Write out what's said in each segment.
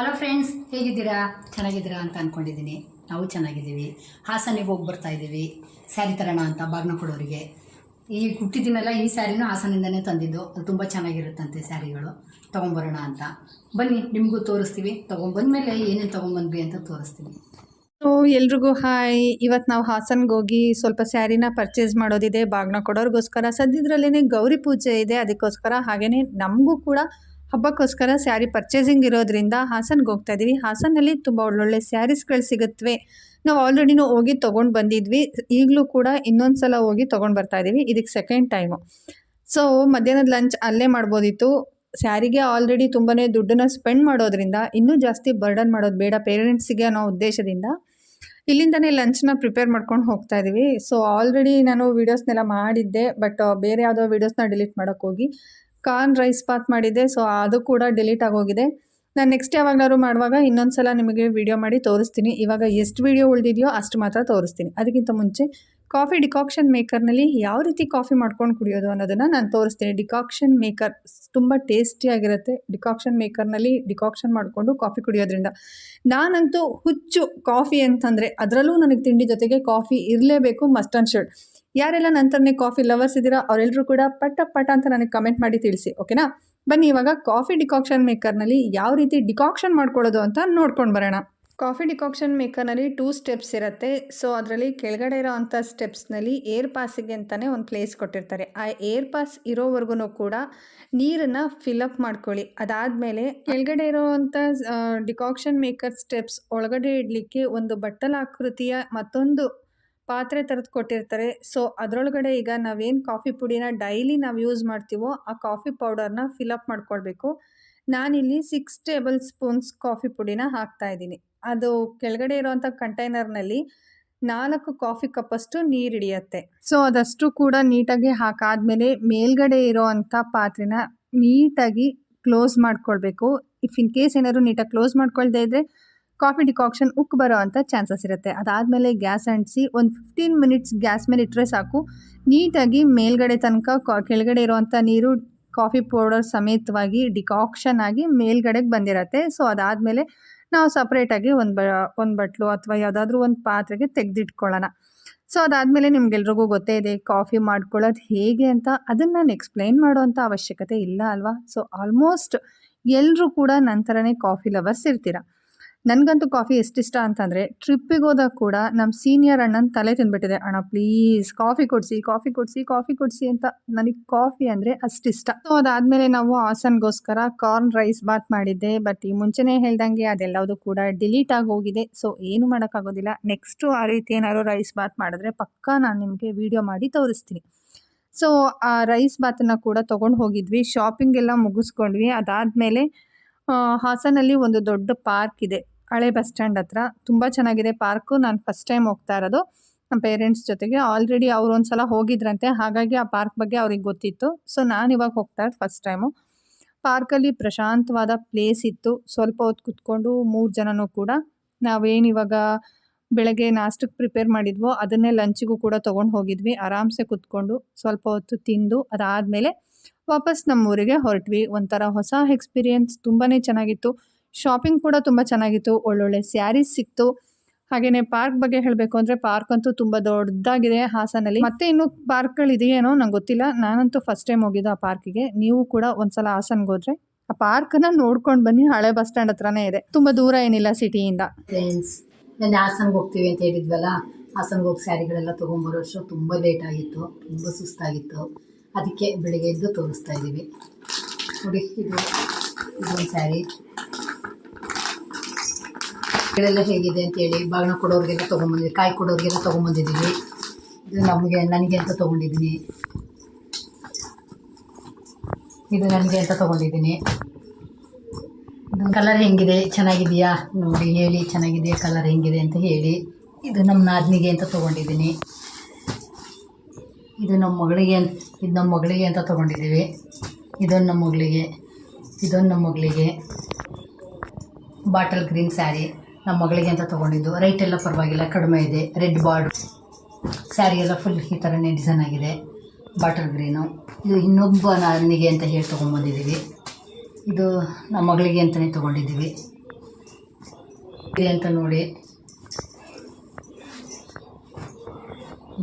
Hello friends ಹೇಗಿದ್ದೀರಾ? ಚೆನ್ನಾಗಿದ್ದೀರಾ ಅಂತ ಅಂದ್ಕೊಂಡಿದ್ದೀನಿ ನಾವು ಚೆನ್ನಾಗಿದ್ದೀವಿ. ಹಾಸನಿಗೆ ಹೋಗಿ ಬರ್ತಾ ಇದ್ದೀವಿ. ಸ್ಯಾರಿ ತರೋಣ ಅಂತ ಬಾಗ್ನಕೊಡೋರಿಗೆ ಈ ಹುಟ್ಟಿದಿನಲ್ಲ ಈ ಸ್ಯಾರಿನೂ ಹಾಸನಿಂದನೇ ತಂದಿದ್ದು. ಅದು ತುಂಬ ಚೆನ್ನಾಗಿರುತ್ತಂತೆ ಸ್ಯಾರಿಗಳು. ತೊಗೊಂಬರೋಣ ಅಂತ. ಬನ್ನಿ, ನಿಮಗೂ ತೋರಿಸ್ತೀವಿ. ತೊಗೊಂಬಂದ್ಮೇಲೆ ಏನೇನು ತೊಗೊಂಬಂದ್ವಿ ಅಂತ ತೋರಿಸ್ತೀನಿ. ಸೊ ಎಲ್ರಿಗೂ ಹಾಯ್ ಇವತ್ತು ನಾವು ಹಾಸನ್ಗೆ ಹೋಗಿ ಸ್ವಲ್ಪ ಸ್ಯಾರಿನ ಪರ್ಚೇಸ್ ಮಾಡೋದಿದೆ, ಬಾಗ್ನ ಕೊಡೋರಿಗೋಸ್ಕರ. ಸದ್ಯದ್ರಲ್ಲೇ ಗೌರಿ ಪೂಜೆ ಇದೆ, ಅದಕ್ಕೋಸ್ಕರ ಹಾಗೆಯೇ ನಮಗೂ ಕೂಡ ಹಬ್ಬಕ್ಕೋಸ್ಕರ ಸ್ಯಾರಿ ಪರ್ಚೇಸಿಂಗ್ ಇರೋದ್ರಿಂದ ಹಾಸನ್ಗೆ ಹೋಗ್ತಾ ಇದ್ದೀವಿ ಹಾಸನಲ್ಲಿ ತುಂಬ ಒಳ್ಳೊಳ್ಳೆ ಸ್ಯಾರೀಸ್ಗಳು ಸಿಗುತ್ತವೆ ನಾವು ಆಲ್ರೆಡಿನೂ ಹೋಗಿ ತೊಗೊಂಡು ಬಂದಿದ್ವಿ. ಈಗಲೂ ಕೂಡ ಇನ್ನೊಂದು ಸಲ ಹೋಗಿ ತೊಗೊಂಡು ಬರ್ತಾ ಇದ್ದೀವಿ ಇದಕ್ಕೆ ಸೆಕೆಂಡ್ ಟೈಮು ಸೊ ಮಧ್ಯಾಹ್ನದ ಲಂಚ್ ಅಲ್ಲೇ ಮಾಡ್ಬೋದಿತ್ತು. ಸ್ಯಾರಿಗೆ ಆಲ್ರೆಡಿ ತುಂಬಾ ದುಡ್ಡನ್ನು ಸ್ಪೆಂಡ್ ಮಾಡೋದ್ರಿಂದ ಇನ್ನೂ ಜಾಸ್ತಿ ಬರ್ಡನ್ ಮಾಡೋದು ಬೇಡ ಪೇರೆಂಟ್ಸಿಗೆ ಅನ್ನೋ ಉದ್ದೇಶದಿಂದ ಇಲ್ಲಿಂದನೇ ಲಂಚ್ನ ಪ್ರಿಪೇರ್ ಮಾಡ್ಕೊಂಡು ಹೋಗ್ತಾ ಇದ್ದೀವಿ ಸೊ ಆಲ್ರೆಡಿ ನಾನು ವೀಡಿಯೋಸ್ನೆಲ್ಲ ಮಾಡಿದ್ದೆ. ಬಟ್ ಬೇರೆ ಯಾವುದೋ ವೀಡಿಯೋಸ್ನ ಡಿಲೀಟ್ ಮಾಡೋಕ್ಕೆ ಹೋಗಿ ಕಾರ್ನ್ ರೈಸ್ ಪಾತ್ ಮಾಡಿದ್ದೆ ಸೊ ಅದು ಕೂಡ ಡಿಲೀಟ್ ಆಗೋಗಿದೆ. ನಾನು ನೆಕ್ಸ್ಟ್ ಯಾವಾಗಲಾದ್ರು ಮಾಡುವಾಗ ಇನ್ನೊಂದು ಸಲ ನಿಮಗೆ ವಿಡಿಯೋ ಮಾಡಿ ತೋರಿಸ್ತೀನಿ. ಇವಾಗ ಎಷ್ಟು ವಿಡಿಯೋ ಉಳಿದಿದೆಯೋ ಅಷ್ಟು ಮಾತ್ರ ತೋರಿಸ್ತೀನಿ. ಅದಕ್ಕಿಂತ ಮುಂಚೆ ಕಾಫಿ ಡಿಕಾಕ್ಷನ್ ಮೇಕರ್ನಲ್ಲಿ ಯಾವ ರೀತಿ ಕಾಫಿ ಮಾಡ್ಕೊಂಡು ಕುಡಿಯೋದು ಅನ್ನೋದನ್ನು ನಾನು ತೋರಿಸ್ತೀನಿ. ಡಿಕಾಕ್ಷನ್ ಮೇಕರ್ ತುಂಬ ಟೇಸ್ಟಿಯಾಗಿರುತ್ತೆ ಡಿಕಾಕ್ಷನ್ ಮೇಕರ್ನಲ್ಲಿ ಡಿಕಾಕ್ಷನ್ ಮಾಡಿಕೊಂಡು ಕಾಫಿ ಕುಡಿಯೋದ್ರಿಂದ. ನಾನಂತೂ ಹುಚ್ಚು ಕಾಫಿ ಅಂತಂದರೆ ಅದರಲ್ಲೂ ನನಗೆ ತಿಂಡಿ ಜೊತೆಗೆ ಕಾಫಿ ಇರಲೇಬೇಕು ಮಸ್ಟ್ ಆ್ಯಂಡ್ ಶರ್ಟ್ ಯಾರೆಲ್ಲ ನಂತರನೇ ಕಾಫಿ ಲವರ್ಸ್ ಇದ್ದೀರಾ ಅವರೆಲ್ಲರೂ ಕೂಡ ಪಟ ಪಟ ಅಂತ ನನಗೆ ಕಮೆಂಟ್ ಮಾಡಿ ತಿಳಿಸಿ ಓಕೆನಾ ಬನ್ನಿ ಇವಾಗ ಕಾಫಿ ಡಿಕಾಕ್ಷನ್ ಮೇಕರ್ನಲ್ಲಿ ಯಾವ ರೀತಿ ಡಿಕಾಕ್ಷನ್ ಮಾಡ್ಕೊಳ್ಳೋದು ಅಂತ ನೋಡ್ಕೊಂಡು ಬರೋಣ. ಕಾಫಿ ಡಿಕಾಕ್ಷನ್ ಮೇಕರ್ನಲ್ಲಿ ಟೂ ಸ್ಟೆಪ್ಸ್ ಇರುತ್ತೆ. ಸೊ ಅದರಲ್ಲಿ ಕೆಳಗಡೆ ಇರೋ ಅಂಥ ಸ್ಟೆಪ್ಸ್ನಲ್ಲಿ ಏರ್ ಪಾಸಿಗೆ ಅಂತಲೇ ಒಂದು ಪ್ಲೇಸ್ ಕೊಟ್ಟಿರ್ತಾರೆ. ಆ ಏರ್ ಪಾಸ್ ಇರೋವರೆಗೂ ಕೂಡ ನೀರನ್ನು ಫಿಲಪ್ ಮಾಡ್ಕೊಳ್ಳಿ. ಅದಾದಮೇಲೆ ಕೆಳಗಡೆ ಇರೋವಂಥ ಡಿಕಾಕ್ಷನ್ ಮೇಕರ್ ಸ್ಟೆಪ್ಸ್ ಒಳಗಡೆ ಇಡಲಿಕ್ಕೆ ಒಂದು ಬಟ್ಟಲ ಆಕೃತಿಯ ಮತ್ತೊಂದು ಪಾತ್ರೆ ಥರದ್ದು ಕೊಟ್ಟಿರ್ತಾರೆ. ಸೊ ಅದರೊಳಗಡೆ ಈಗ ನಾವೇನು ಕಾಫಿ ಪುಡಿನ ಡೈಲಿ ನಾವು ಯೂಸ್ ಮಾಡ್ತೀವೋ ಆ ಕಾಫಿ ಪೌಡರ್ನ ಫಿಲಪ್ ಮಾಡ್ಕೊಳ್ಬೇಕು. ನಾನಿಲ್ಲಿ ಸಿಕ್ಸ್ ಟೇಬಲ್ ಸ್ಪೂನ್ಸ್ ಕಾಫಿ ಪುಡಿನ ಹಾಕ್ತಾ ಇದ್ದೀನಿ. ಅದು ಕೆಳಗಡೆ ಇರೋವಂಥ ಕಂಟೈನರ್ನಲ್ಲಿ ನಾಲ್ಕು ಕಾಫಿ ಕಪ್ಪಷ್ಟು ನೀರು ಹಿಡಿಯತ್ತೆ. ಸೊ ಅದಷ್ಟು ಕೂಡ ನೀಟಾಗಿ ಹಾಕಾದ್ಮೇಲೆ ಮೇಲ್ಗಡೆ ಇರೋವಂಥ ಪಾತ್ರೆನ ನೀಟಾಗಿ ಕ್ಲೋಸ್ ಮಾಡ್ಕೊಳ್ಬೇಕು. ಇಫ್ ಇನ್ ಕೇಸ್ ಏನಾದರೂ ನೀಟಾಗಿ ಕ್ಲೋಸ್ ಮಾಡ್ಕೊಳ್ದೇ ಇದ್ದರೆ ಕಾಫಿ ಡಿಕಾಕ್ಷನ್ ಉಕ್ ಬರೋ ಅಂಥ ಚಾನ್ಸಸ್ ಇರುತ್ತೆ. ಅದಾದಮೇಲೆ ಗ್ಯಾಸ್ ಅಂಟಿಸಿ ಒಂದು ಫಿಫ್ಟೀನ್ ಮಿನಿಟ್ಸ್ ಗ್ಯಾಸ್ ಮೇಲೆ ಇಟ್ಟರೆ ಸಾಕು. ನೀಟಾಗಿ ಮೇಲ್ಗಡೆ ತನಕ ಕಾ, ಕೆಳಗಡೆ ಇರುವಂಥ ನೀರು, ಕಾಫಿ ಪೌಡರ್ ಸಮೇತವಾಗಿ ಡಿಕಾಕ್ಷನ್ ಆಗಿ ಮೇಲ್ಗಡೆಗೆ ಬಂದಿರತ್ತೆ. ಸೊ, ಅದಾದಮೇಲೆ ನಾವು ಸಪ್ರೇಟಾಗಿ ಒಂದು ಬ, ಒಂದು ಬಟ್ಲು ಅಥವಾ ಯಾವುದಾದ್ರೂ ಒಂದು ಪಾತ್ರೆಗೆ ತೆಗೆದಿಟ್ಕೊಳ್ಳೋಣ. ಸೊ, ಅದಾದಮೇಲೆ ನಿಮ್ಗೆಲ್ರಿಗೂ ಗೊತ್ತೇ ಇದೆ, ಕಾಫಿ ಮಾಡ್ಕೊಳ್ಳೋದು ಹೇಗೆ ಅಂತ. ಅದನ್ನು ನಾನು ಎಕ್ಸ್ಪ್ಲೈನ್ ಮಾಡೋವಂಥ ಅವಶ್ಯಕತೆ ಇಲ್ಲ ಅಲ್ವಾ? ಸೊ ಆಲ್ಮೋಸ್ಟ್ ಎಲ್ಲರೂ ಕೂಡ ನಂತರನೇ ಕಾಫಿ ಲವರ್ಸ್ ಇರ್ತೀರ? ನನಗಂತೂ ಕಾಫಿ ಎಷ್ಟಿಷ್ಟ ಅಂತಂದರೆ ಟ್ರಿಪ್ಪಿಗೆ ಹೋದಾಗ ಕೂಡ ನಮ್ಮ ಸೀನಿಯರ್ ಅಣ್ಣನ ತಲೆ ತಿಂದ್ಬಿಟ್ಟಿದೆ ಅಣ್ಣ ಪ್ಲೀಸ್ ಕಾಫಿ ಕೊಡಿಸಿ ಕಾಫಿ ಕೊಡಿಸಿ ಕಾಫಿ ಕೊಡಿಸಿ ಅಂತ ನನಗೆ ಕಾಫಿ ಅಂದರೆ ಅಷ್ಟಿಷ್ಟ ಸೊ ಅದಾದಮೇಲೆ ನಾವು ಹಾಸನ್ಗೋಸ್ಕರ ಕಾರ್ನ್ ರೈಸ್ ಬಾತ್ ಮಾಡಿದ್ದೆ ಬಟ್ ಈ ಮುಂಚೆನೇ ಹೇಳ್ದಂಗೆ ಅದೆಲ್ಲವುದು ಕೂಡ ಡಿಲೀಟ್ ಆಗಿ ಹೋಗಿದೆ. ಸೊ ಏನು ಮಾಡೋಕ್ಕಾಗೋದಿಲ್ಲ. ನೆಕ್ಸ್ಟು ಆ ರೀತಿ ಏನಾದ್ರು ರೈಸ್ ಬಾತ್ ಮಾಡಿದ್ರೆ ಪಕ್ಕಾ ನಾನು ನಿಮಗೆ ವಿಡಿಯೋ ಮಾಡಿ ತೋರಿಸ್ತೀನಿ. ಸೊ ಆ ರೈಸ್ ಬಾತನ್ನು ಕೂಡ ತೊಗೊಂಡು ಹೋಗಿದ್ವಿ ಶಾಪಿಂಗ್ ಎಲ್ಲ ಮುಗಿಸ್ಕೊಂಡ್ವಿ. ಅದಾದಮೇಲೆ ಹಾಸನಲ್ಲಿ ಒಂದು ದೊಡ್ಡ ಪಾರ್ಕ್ ಇದೆ. ಹಳೆ ಬಸ್ ಸ್ಟ್ಯಾಂಡ್ ಹತ್ರ. ತುಂಬ ಚೆನ್ನಾಗಿದೆ ಪಾರ್ಕು. ನಾನು ಫಸ್ಟ್ ಟೈಮ್ ಹೋಗ್ತಾ ಇರೋದು. ನಮ್ಮ ಪೇರೆಂಟ್ಸ್ ಜೊತೆಗೆ ಆಲ್ರೆಡಿ ಅವ್ರು ಒಂದು ಸಲ ಹೋಗಿದ್ರಂತೆ. ಹಾಗಾಗಿ ಆ ಪಾರ್ಕ್ ಬಗ್ಗೆ ಅವ್ರಿಗೆ ಗೊತ್ತಿತ್ತು. ಸೊ ನಾನು ಇವಾಗ ಹೋಗ್ತಾ ಇರೋದು ಫಸ್ಟ್ ಟೈಮು ಪಾರ್ಕಲ್ಲಿ ಪ್ರಶಾಂತವಾದ ಪ್ಲೇಸ್ ಇತ್ತು. ಸ್ವಲ್ಪ ಹೊತ್ತು ಕುತ್ಕೊಂಡು ಮೂರು ಜನನೂ ಕೂಡ. ನಾವೇನು ಇವಾಗ ಬೆಳಗ್ಗೆ ನಾಷ್ಟಕ್ಕೆ ಪ್ರಿಪೇರ್ ಮಾಡಿದ್ವೋ ಅದನ್ನೇ ಲಂಚಿಗೂ ಕೂಡ ತೊಗೊಂಡು ಹೋಗಿದ್ವಿ. ಆರಾಮ್ಸೆ ಕುತ್ಕೊಂಡು ಸ್ವಲ್ಪ ಹೊತ್ತು ತಿಂದು ಅದಾದಮೇಲೆ ವಾಪಸ್ ನಮ್ಮೂರಿಗೆ ಹೊರಟ್ವಿ. ಒಂಥರ ಹೊಸ ಎಕ್ಸ್ಪೀರಿಯೆನ್ಸ್ ತುಂಬಾ ಚೆನ್ನಾಗಿತ್ತು. ಶಾಪಿಂಗ್ ಕೂಡ ತುಂಬ ಚೆನ್ನಾಗಿತ್ತು. ಒಳ್ಳೊಳ್ಳೆ ಸ್ಯಾರೀಸ್ ಸಿಕ್ತು. ಹಾಗೆಯೇ ಪಾರ್ಕ್ ಬಗ್ಗೆ ಹೇಳಬೇಕು ಅಂದರೆ ಪಾರ್ಕ್ ಅಂತೂ ತುಂಬ ದೊಡ್ಡದಾಗಿದೆ ಹಾಸನಲ್ಲಿ. ಮತ್ತೆ ಇನ್ನು ಪಾರ್ಕ್ಗಳಿದೆಯೇನೋ ನಂಗೆ ಗೊತ್ತಿಲ್ಲ. ನಾನಂತೂ ಫಸ್ಟ್ ಟೈಮ್ ಹೋಗಿದ್ದು ಆ ಪಾರ್ಕಿಗೆ ನೀವು ಕೂಡ ಒಂದ್ಸಲ ಹಾಸನ್ಗೆ ಹೋದ್ರೆ ಆ ಪಾರ್ಕ್ನ ನೋಡ್ಕೊಂಡು ಬನ್ನಿ. ಹಳೆ ಬಸ್ ಸ್ಟ್ಯಾಂಡ್ ಹತ್ರನೇ ಇದೆ. ತುಂಬ ದೂರ ಏನಿಲ್ಲ ಸಿಟಿಯಿಂದ ನಾನು ಹಾಸನ್ಗೆ ಹೋಗ್ತೀವಿ ಅಂತ ಹೇಳಿದ್ವಲ್ಲ? ಹಾಸನ್ಗೆ ಹೋಗಿ ಸ್ಯಾರಿಗಳೆಲ್ಲ ತೊಗೊಂಬರೋ ತುಂಬ ಲೇಟ್ ಆಗಿತ್ತು. ತುಂಬ ಸುಸ್ತಾಗಿತ್ತು. ಅದಕ್ಕೆ ಬೆಳಿಗ್ಗೆ ಎದ್ದು ತೋರಿಸ್ತಾ ಇದ್ದೀವಿ. ನೋಡಿ, ಇದು, ಇದೊಂದು ಸ್ಯಾರಿ ಗಳೆಲ್ಲ ಹೇಗಿದೆ ಅಂತೇಳಿ ಬಾಗಿನ ಕೊಡೋರಿಗೆಲ್ಲ ತೊಗೊಂಬಂದಿದ್ದೀವಿ ಕಾಯಿ ಕೊಡೋರಿಗೆಲ್ಲ ತೊಗೊಂಬಂದಿದ್ದೀವಿ. ಇದು ನಮಗೆ, ನನಗೆ ಅಂತ ತೊಗೊಂಡಿದ್ದೀನಿ. ಇದು ನನಗೆ ಅಂತ ತೊಗೊಂಡಿದ್ದೀನಿ. ಕಲರ್ ಹೆಂಗಿದೆ? ಚೆನ್ನಾಗಿದೆಯಾ? ನೋಡಿ, ಹೇಳಿ, ಚೆನ್ನಾಗಿದೆ ಕಲರ್ ಹೆಂಗಿದೆ ಅಂತ ಹೇಳಿ. ಇದು ನಮ್ಮ ನಾದಿನಿಗೆ ಅಂತ ತೊಗೊಂಡಿದ್ದೀನಿ. ಇದು ನಮ್ಮ ಮಗಳಿಗೆ, ಇದು ನಮ್ಮ ಮಗಳಿಗೆ ಅಂತ ತೊಗೊಂಡಿದ್ದೀವಿ. ಇದೊಂದು ನಮ್ಮ ಮಗಳಿಗೆ, ಇದೊಂದು ನಮ್ಮ ಮಗಳಿಗೆ. ಬಾಟಲ್ ಗ್ರೀನ್ ಸ್ಯಾರಿ ನಮ್ಮ ಮಗಳಿಗೆ ಅಂತ ತೊಗೊಂಡಿದ್ದು. ರೈಟ್ ಎಲ್ಲ ಪರವಾಗಿಲ್ಲ, ಕಡಿಮೆ ಇದೆ. ರೆಡ್ ಬಾರ್ಡ್ ಸ್ಯಾರಿ ಎಲ್ಲ ಫುಲ್ ಈ ಥರನೇ ಡಿಸೈನ್ ಆಗಿದೆ. ಬಾಟಲ್ ಗ್ರೀನು ಇದು ಇನ್ನೊಬ್ಬ ನನಗೆ ಅಂತ ಹೇಳಿ ತೊಗೊಂಬಂದಿದ್ದೀವಿ ಇದು ನಮ್ಮ ಮಗಳಿಗೆ ಅಂತಲೇ ತೊಗೊಂಡಿದ್ದೀವಿ. ಅಂತ ನೋಡಿ.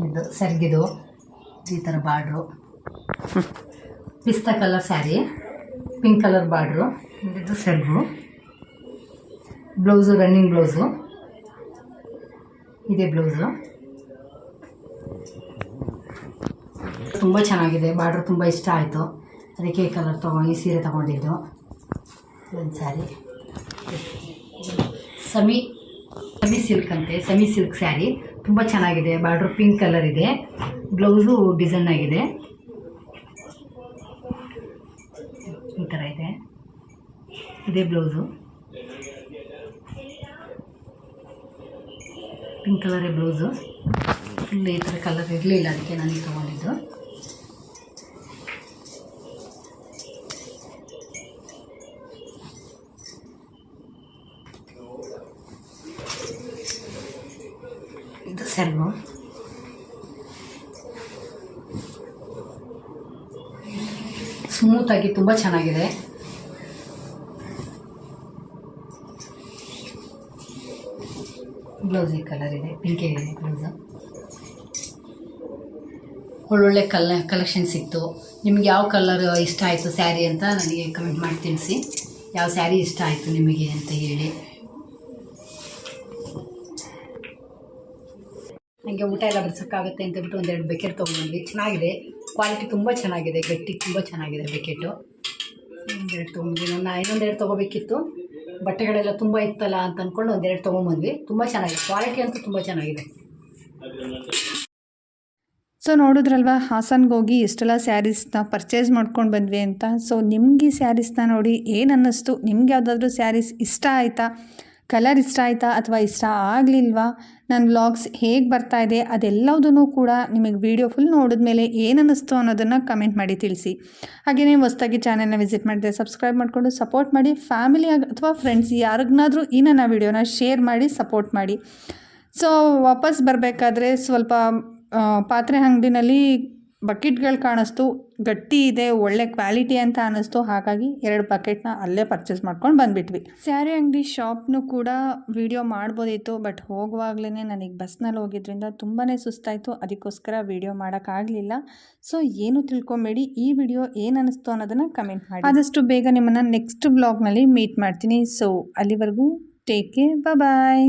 ಇದು ಸೆರ್ಗಿದು ಈ ಥರ ಬಾರ್ಡ್ರು ಪಿಸ್ತಾ colour sari, pink colour border ಇದು ಸೆರ್ಗು ಬ್ಲೌಸು, ರನ್ನಿಂಗ್ ಬ್ಲೌಸು, ಇದೇ ಬ್ಲೌಸು. ತುಂಬ ಚೆನ್ನಾಗಿದೆ ಬಾರ್ಡ್ರ್ ತುಂಬ ಇಷ್ಟ ಆಯಿತು. ಅದಕ್ಕೆ ಕಲರ್ ತೊಗೊಂಡು ಸೀರೆ ತೊಗೊಂಡಿದ್ದು. ಒಂದು ಸ್ಯಾರಿ. ಸಮಿ ಸಮಿ ಸಿಲ್ಕ್ ಅಂತೆ, ಸಮಿ ಸಿಲ್ಕ್ ಸ್ಯಾರಿ. ತುಂಬ ಚೆನ್ನಾಗಿದೆ. ಬಾರ್ಡ್ರ್ ಪಿಂಕ್ ಕಲರ್ ಇದೆ. ಬ್ಲೌಸು ಡಿಸೈನ್ ಆಗಿದೆ. ಈ ಥರ ಇದೆ. ಇದೇ ಬ್ಲೌಸು. ಪಿಂಕ್ ಕಲರೇ ಬ್ಲೌಸು. ಫುಲ್ ಈ ಥರ ಕಲರ್ ಇರಲಿಲ್ಲ, ಅದಕ್ಕೆ ನಾನು ತೊಗೊಂಡಿದ್ದು ಇದು ಸೆಲ್ವು ಸ್ಮೂತಾಗಿ ತುಂಬ ಚೆನ್ನಾಗಿದೆ. ಬ್ಲೌಸ್ ಈ ಕಲರ್ ಇದೆ ಪಿಂಕ್ ಇದೆ ಬ್ಲೌಸು ಒಳ್ಳೊಳ್ಳೆ ಕಲ ಕಲೆಕ್ಷನ್ ಸಿಕ್ತು. ನಿಮ್ಗೆ ಯಾವ ಕಲರ್ ಇಷ್ಟ ಆಯಿತು ಸ್ಯಾರಿ ಅಂತ ನನಗೆ ಕಮೆಂಟ್ ಮಾಡಿ ತಿಳಿಸಿ. ಯಾವ ಸ್ಯಾರಿ ಇಷ್ಟ ಆಯಿತು ನಿಮಗೆ ಅಂತ ಹೇಳಿ. ನನಗೆ ಊಟ ಎಲ್ಲ ಬಿಡ್ಸೋಕ್ಕಾಗುತ್ತೆ ಅಂತ ಬಿಟ್ಟು ಒಂದೆರಡು ಬೇಕೇರ್ ತೊಗೊಂಡ್ವಿ ಚೆನ್ನಾಗಿದೆ. ಕ್ವಾಲಿಟಿ ತುಂಬ ಚೆನ್ನಾಗಿದೆ, ಗಟ್ಟಿ ತುಂಬ ಚೆನ್ನಾಗಿದೆ ಬೆಕೆಟು ಒಂದೆರಡು ತೊಗೊಂಡ್ವಿ. ನಾನು ಇನ್ನೊಂದೆರಡು ತೊಗೋಬೇಕಿತ್ತು. ಬಟ್ಟೆಗಳೆಲ್ಲ ತುಂಬ ಇತ್ತಲ್ಲ ಅಂತ ಅಂದ್ಕೊಂಡು ಒಂದೆರಡು ತೊಗೊಂಬಂದ್ವಿ ತುಂಬ ಚೆನ್ನಾಗಿದೆ. ಕ್ವಾಲಿಟಿ ಅಂತೂ ತುಂಬ ಚೆನ್ನಾಗಿದೆ. ಸೊ ನೋಡಿದ್ರಲ್ವ, ಹಾಸನ್ಗೆ ಹೋಗಿ ಇಷ್ಟೆಲ್ಲ ಸ್ಯಾರೀಸ್ನ ಪರ್ಚೇಸ್ ಮಾಡ್ಕೊಂಡು ಬಂದ್ವಿ ಅಂತ. ಸೊ ನಿಮಗೆ ಸ್ಯಾರೀಸ್ನ ನೋಡಿ ಏನು ಅನ್ನಿಸ್ತು? ನಿಮ್ಗೆ ಯಾವುದಾದ್ರೂ ಸ್ಯಾರೀಸ್ ಇಷ್ಟ ಆಯಿತಾ? ಕಲರ್ ಇಷ್ಟ ಆಯಿತಾ ಅಥವಾ ಇಷ್ಟ ಆಗಲಿಲ್ವಾ? ನನ್ನ ವ್ಲಾಗ್ಸ್ ಹೇಗೆ ಬರ್ತಾ ಇದೆ ಅದೆಲ್ಲದೂ ಕೂಡ ನಿಮಗೆ ವಿಡಿಯೋ ಫುಲ್ ನೋಡಿದ ಮೇಲೆ ಏನು ಅನ್ನಿಸ್ತು ಅನ್ನೋದನ್ನು ಕಮೆಂಟ್ ಮಾಡಿ ತಿಳಿಸಿ. ಹಾಗೆಯೇ ಹೊಸದಾಗಿ ಚಾನೆಲ್ನ ವಿಸಿಟ್ ಮಾಡಿದ್ರೆ ಸಬ್ಸ್ಕ್ರೈಬ್ ಮಾಡಿಕೊಂಡು ಸಪೋರ್ಟ್ ಮಾಡಿ ಫ್ಯಾಮಿಲಿ ಅಥವಾ ಫ್ರೆಂಡ್ಸ್ ಯಾರಿಗನಾದರೂ ಈ ನನ್ನ ವಿಡಿಯೋನ ಶೇರ್ ಮಾಡಿ ಸಪೋರ್ಟ್ ಮಾಡಿ. ಸೊ ವಾಪಸ್ ಬರಬೇಕಾದ್ರೆ ಸ್ವಲ್ಪ ಪಾತ್ರೆ ಅಂಗಡಿನಲ್ಲಿ ಬಕೆಟ್ಗಳು ಕಾಣಿಸ್ತು, ಗಟ್ಟಿ ಇದೆ, ಒಳ್ಳೆ ಕ್ವಾಲಿಟಿ ಅಂತ ಅನ್ನಿಸ್ತು. ಹಾಗಾಗಿ ಎರಡು ಬಕೆಟ್ನ ಅಲ್ಲೇ ಪರ್ಚೇಸ್ ಮಾಡ್ಕೊಂಡು ಬಂದುಬಿಟ್ವಿ. ಸ್ಯಾರಿ ಅಂಗಡಿ ಶಾಪ್ನು ಕೂಡ ವಿಡಿಯೋ ಮಾಡ್ಬೋದಿತ್ತು, ಬಟ್ ಹೋಗುವಾಗಲೇ ನನಗೆ ಬಸ್ನಲ್ಲಿ ಹೋಗಿದ್ರಿಂದ ತುಂಬಾ ಸುಸ್ತಾಯಿತು. ಅದಕ್ಕೋಸ್ಕರ ವಿಡಿಯೋ ಮಾಡೋಕ್ಕಾಗಲಿಲ್ಲ ಸೊ ಏನು ತಿಳ್ಕೊಬೇಡಿ, ಈ ವಿಡಿಯೋ ಏನು ಅನ್ನಿಸ್ತು ಅನ್ನೋದನ್ನು ಕಮೆಂಟ್ ಮಾಡಿ. ಆದಷ್ಟು ಬೇಗ ನಿಮ್ಮನ್ನು ನೆಕ್ಸ್ಟ್ ಬ್ಲಾಗ್ನಲ್ಲಿ ಮೀಟ್ ಮಾಡ್ತೀನಿ. ಸೊ ಅಲ್ಲಿವರೆಗೂ ಟೇಕ್ ಕೇರ್ ಬಾಯ್